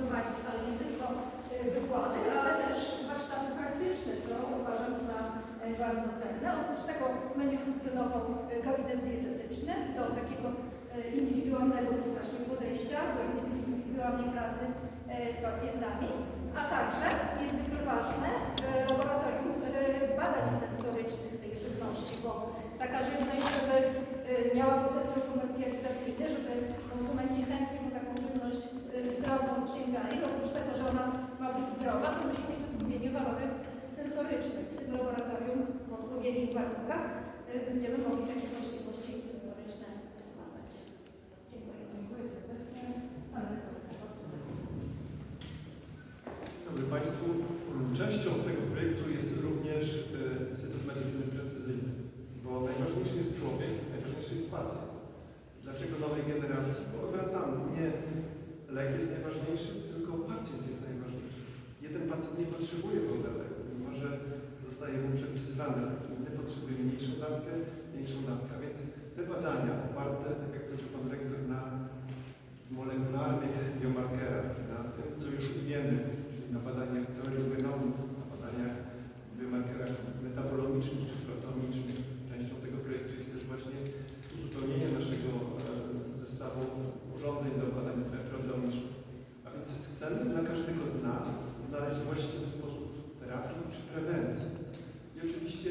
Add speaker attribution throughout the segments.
Speaker 1: prowadzić, ale nie tylko e, wykłady, ale też warsztaty praktyczne, co uważam za e, bardzo cenne. Oprócz tego będzie funkcjonował e, gabinet dietetyczny do takiego indywidualnego właśnie podejścia, do indywidualnej pracy z pacjentami, a także niezwykle ważne e, laboratorium e, badań sensorycznych tej żywności, bo taka żywność, żeby e, miała potencjał komercjalizacyjny, żeby konsumenci chętnie po taką żywność e, zdrową to oprócz tego, że ona ma być zdrowa, to musi mieć odpowiednie walory sensoryczne. W tym laboratorium w odpowiednich warunkach e, będziemy takie właściwości sensoryczne zbadać. Dziękuję.
Speaker 2: Dziękuję serdecznie. Pan rektor Kowalski.
Speaker 3: Dobry Państwu. Częścią tego projektu jest również e, Instytut Medycyny Precyzyjnej, bo najważniejszy jest człowiek, najważniejszy jest pacjent. Dlaczego nowej generacji? Bo wracamy, nie lek jest najważniejszy, tylko pacjent jest najważniejszy. Jeden pacjent nie potrzebuje w ogóle leku, mimo że zostaje mu przepisywany lek, inny potrzebuje dawkę, większą dawkę. Więc te badania oparte, tak jak powiedział Pan Rektor, na molekularnych biomarkerach, na tym, co już wiemy, czyli na badaniach całego genomu, na badaniach biomarkerach metabolomicznych czy proteomicznych. Częścią tego projektu jest też właśnie uzupełnienie naszego e, zestawu urządzeń do badań proteomicznych. A więc chcemy dla każdego z nas znaleźć właściwy sposób terapii czy prewencji. I oczywiście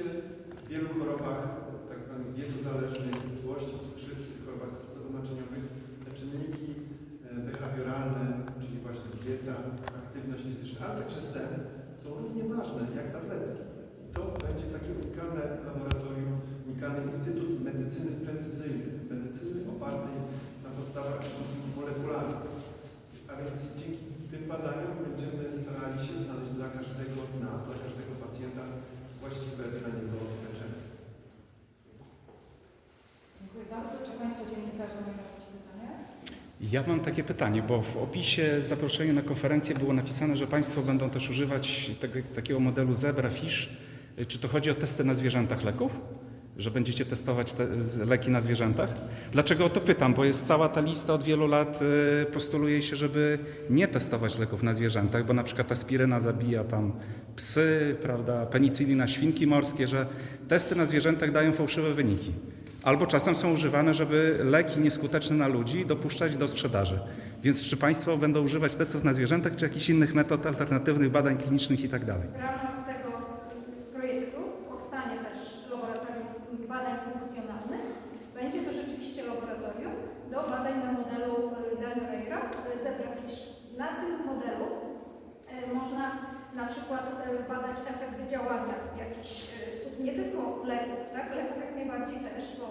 Speaker 3: w wielu chorobach, tak zwanych wiedzozależnych, otyłości, cukrzycy, chorobach sercowo-naczyniowych, te czynniki e, behawioralne, czyli właśnie dieta, aktywność fizyczna, ale także sen, są równie ważne jak tabletki. I to będzie takie unikalne laboratorium, unikalny instytut medycyny precyzyjnej, medycyny opartej na podstawach molekularnych. Dzięki tym badaniom będziemy starali się znaleźć dla każdego z nas, dla każdego pacjenta właściwe dla niego leczenie.
Speaker 2: Dziękuję bardzo. Czy Państwo dziennikarze mają jakieś pytania?
Speaker 4: Ja mam takie pytanie, bo w opisie zaproszenia na konferencję było napisane, że Państwo będą też używać tego, takiego modelu Zebra Fish. Czy to chodzi o testy na zwierzętach leków? Że będziecie testować te leki na zwierzętach? Dlaczego o to pytam? Bo jest cała ta lista od wielu lat, y, postuluje się, żeby nie testować leków na zwierzętach, bo na przykład aspiryna zabija tam psy, prawda, penicylina świnki morskie, że testy na zwierzętach dają fałszywe wyniki. Albo czasem są używane, żeby leki nieskuteczne na ludzi dopuszczać do sprzedaży. Więc czy Państwo będą używać testów na zwierzętach, czy jakichś innych metod alternatywnych, badań klinicznych i tak dalej?
Speaker 1: W ramach tego projektu powstanie też laboratorium badań funkcjonalnych. Będzie to rzeczywiście laboratorium do badań na modelu e, Daniel Zebrafish. Na tym modelu e, można na przykład e, badać efekt działania jakichś e, nie tylko leków, tak? Leków jak najbardziej też, bo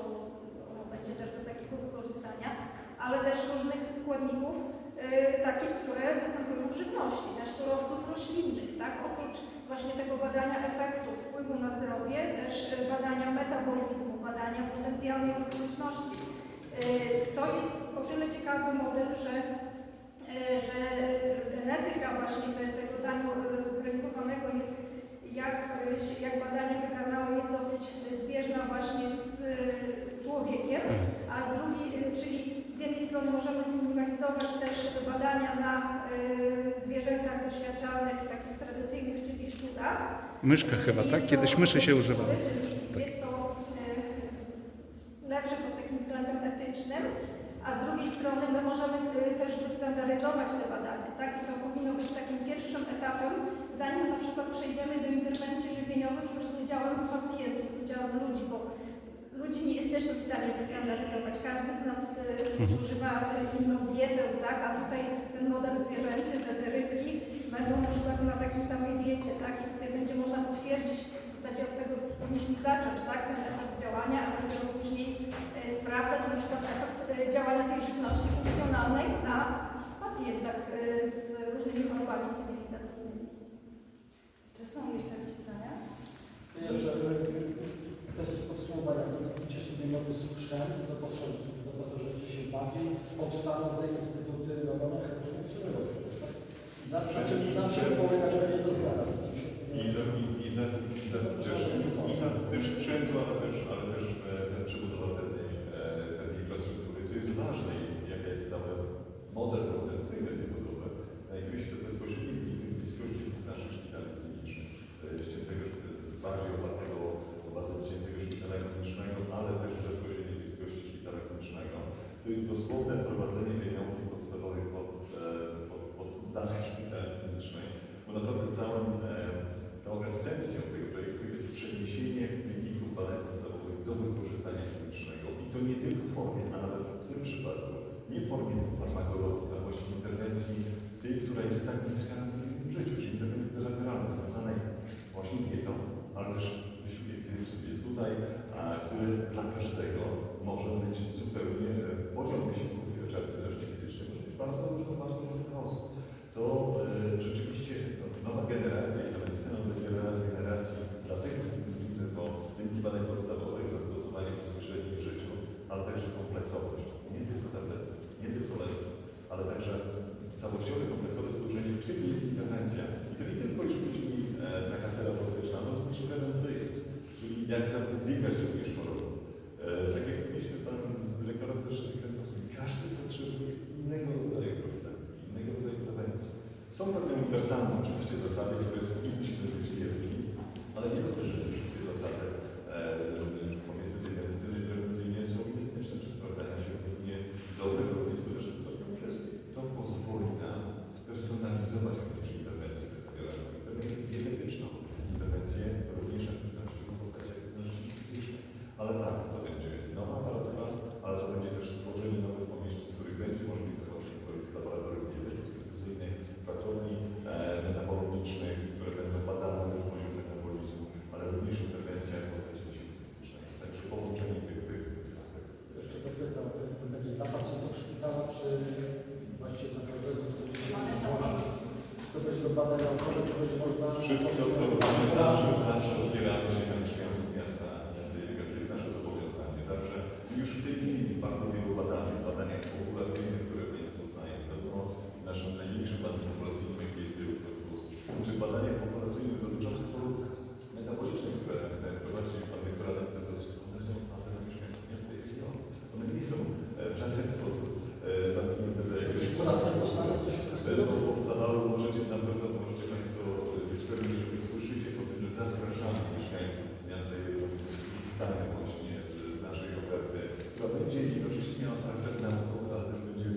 Speaker 1: będzie też do takiego wykorzystania, ale też różnych składników e, takich, które występują w żywności, też surowców roślinnych, tak? Oprócz właśnie tego badania efektów wpływu na zdrowie, też e, badania metabolizmu, badania potencjalnej toksyczności. E, To jest o tyle ciekawy model, że, e, że genetyka właśnie te, tego daniu e, rynkowanego jest, jak, e, jak badania wykazały, jest dosyć zbieżna właśnie z e, człowiekiem, a z drugiej, e, czyli z jednej strony możemy zminimalizować też badania na e, zwierzętach doświadczalnych, takich tradycyjnych, czyli szczurach.
Speaker 4: Myszka chyba, tak? Kiedyś myszy się używało.
Speaker 1: Czyli
Speaker 4: Tak.
Speaker 1: jest to e, lepsze pod takim względem etycznym, a z drugiej strony my możemy e, też wystandaryzować te badania, tak? I to powinno być takim pierwszym etapem, zanim na przykład przejdziemy do interwencji żywieniowych już z udziałem pacjentów, z udziałem ludzi, bo ludzi nie jesteśmy w stanie wystandaryzować. Każdy z nas e, zużywa e, inną dietę, tak? A tutaj ten model zwierzęcy, te, te rybki będą na przykład na takiej samej diecie, tak? I tutaj będzie można potwierdzić, w zasadzie od tego powinniśmy zacząć, tak? Ten efekt działania, a będziemy później e, sprawdzać na przykład efekt e, działania tej żywności funkcjonalnej na pacjentach e, z różnymi chorobami cywilizacyjnymi.
Speaker 2: Czy są jeszcze jakieś pytania?
Speaker 5: Jeszcze w kwestii podsumowania, dodatkowicie sobie nowy sprzęt, doposażycie doposażycie się bardziej, powstaną te instytuty, no one chyba już funkcjonują tak? Zawsze, na czym polegać będzie to zmiana?
Speaker 6: I za, i, i za, i za, też, i za też sprzętu, ale też, ale też e, przebudowa pewnej, e, pewnej infrastruktury, co jest ważne i jaka jest cały model koncepcyjny tej budowy. znajduje się to bezpośrednio w bliskości naszych Dziecięcego, bardziej opartego o bazę dziecięcego szpitala klinicznego, ale też w bezpośredniej bliskości szpitala klinicznego. To jest dosłowne wprowadzenie tej nauki podstawowej pod, e, pod, pod dach szpitala klinicznej, bo naprawdę całym, e, całą esencją tego projektu jest przeniesienie wyników badań podstawowych do wykorzystania klinicznego. I to nie tylko w formie, a nawet w tym przypadku, nie w formie farmakologii, ale właśnie interwencji tej, która jest tak bliska nam w codziennym życiu, czyli interwencji bilateralnej, związanej dietą, ale też ze siłkiem fizycznym jest tutaj, a który dla każdego może być zupełnie e, poziom wysiłku fizycznej może być bardzo różny, bardzo różnych osób. To e, rzeczywiście no, nowa generacja i ta medycyna nowej generacji dla tych, bo wyniki badań podstawowych, zastosowanie bezpośrednie w życiu, ale także kompleksowość. Nie tylko tablety, nie tylko leki, ale także całościowe, kompleksowe spojrzenie, czym jest interwencja. I to nie tylko już później e, taka terapeutyczna, ale również prewencyjna, czyli jak zapobiegać również chorobom. E, tak jak mieliśmy z panem dyrektorem też Krętowskim, każdy potrzebuje innego rodzaju profilaktyki, innego rodzaju prewencji. Są pewne uniwersalne oczywiście zasady, które powinniśmy być wierni, ale nie te wszystkie zasady e, powiedzmy tej medycyny prewencyjnej są identyczne, czy sprawdzają się równie dobre, równie skuteczne w stopniu wszystkich. To pozwoli nam spersonalizować również interwencję wybierania. Interwencję genetyczną, interwencję również aktywności w postaci aktywności fizycznej. Ale tak, to będzie nowa aparatura, ale to będzie też stworzenie nowych pomieszczeń, z których będzie możliwe właśnie swoich laboratoriów dietetycznych precyzyjnych, pracowni e, metabologicznych, które będą badały też poziom metabolizmu, ale również interwencja w postaci wysiłku fizycznego. Także połączenie tych, tych, tych aspektów.
Speaker 5: Jeszcze kwestia ta, to będzie dla pacjentów szpitala, czy właściwie dla każdego, kto będzie się zgłosił, to będzie do badań naukowych, czy będzie można...
Speaker 6: Wszystko, co zawsze, zawsze otwieramy się na mieszkających z miasta, miasta Języka, to jest nasze zobowiązanie. Zawsze już w tej chwili bardzo wielu badań, badaniach populacyjnych, które Państwo znają, zarówno w naszym największym badaniu populacyjnym, jakim jest Białystok Plus, czy w badaniach populacyjnych dotyczących chorób metabolicznych, które e, prowadzi Pan Doktor Adam Petowski, one są apel na mieszkańców miasta i regionu. One nie są e, w żaden sposób e, zamknięte do jakiegoś
Speaker 5: Ponadto powstanie coś z
Speaker 6: Będą powstawały, możecie na pewno możecie Państwo być pewni, że wysłyszycie o tym, że zapraszamy mieszkańców miasta i regionu do skorzystania właśnie z, z naszej oferty, która będzie jednocześnie miała charakter naukowy, ale też będzie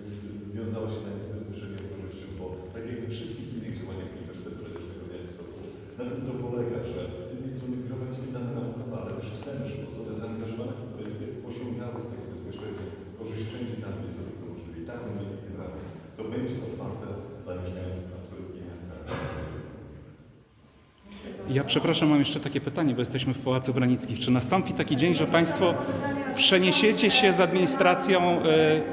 Speaker 6: wiązała się nawet bezpośrednio z korzyścią, bo tak jak we wszystkich innych działaniach Uniwersytetu Medycznego w Białymstoku, na tym to polega, że z jednej strony prowadzimy dane naukowe, ale też chcemy, żeby osoby zaangażowane w projekty osiągały z tego bezpośrednio korzyść wszędzie tam, gdzie sobie to możliwe. I tak będzie tym razem. To będzie otwarte dla mieszkańców absolutnie.
Speaker 4: Ja przepraszam, mam jeszcze takie pytanie, bo jesteśmy w Pałacu Branickich. Czy nastąpi taki dzień, że Państwo przeniesiecie się z administracją e,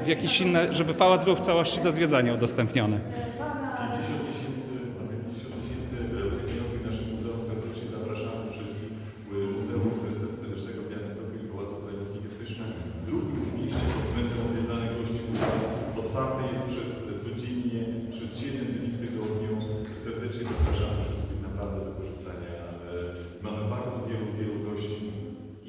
Speaker 4: w jakieś inne, żeby pałac był w całości do zwiedzania udostępniony?
Speaker 6: 50 tysięcy, mamy 50 tysięcy obiecujących naszym muzeum serdecznie zapraszamy wszystkich. Y, Muzeum Uniwersytetu Medycznego w Białymstoku i Pałacu Branickich jesteśmy drugim w mieście pod względem odwiedzanych gości muzeum. Otwarte jest przez codziennie, przez 7 dni w tygodniu. Serdecznie zapraszamy wszystkich naprawdę do korzystania. E, Mamy bardzo wielu, wielu gości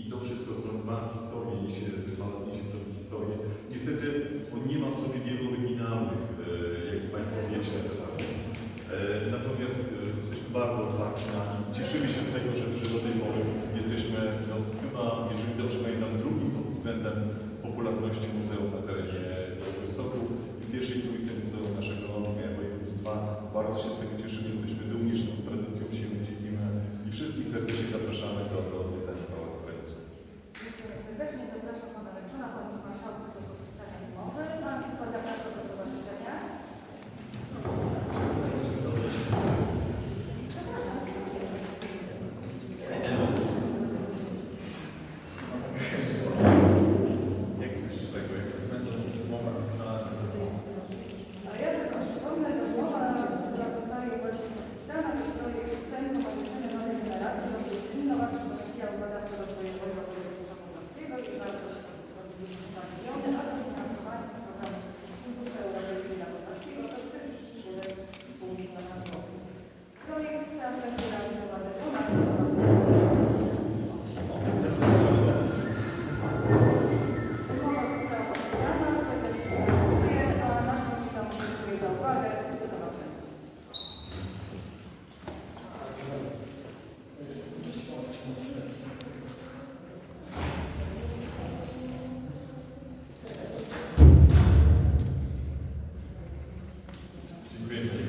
Speaker 6: i to wszystko, co ma historię, niesie, pałac niesie w sobie historię. Niestety on nie ma w sobie wielu oryginalnych, e, jak Państwo wiecie. E, Natomiast e, jesteśmy bardzo otwarci na i cieszymy się z tego, że, że do tej pory jesteśmy no, chyba, jeżeli dobrze pamiętam, drugim pod względem popularności muzeum na terenie Białegostoku. W pierwszej trójce muzeum naszego województwa. Bardzo się z tego cieszymy, jesteśmy dumni, że tą tradycją się dzielimy i wszystkich serdecznie zapraszamy do, do
Speaker 2: Amen.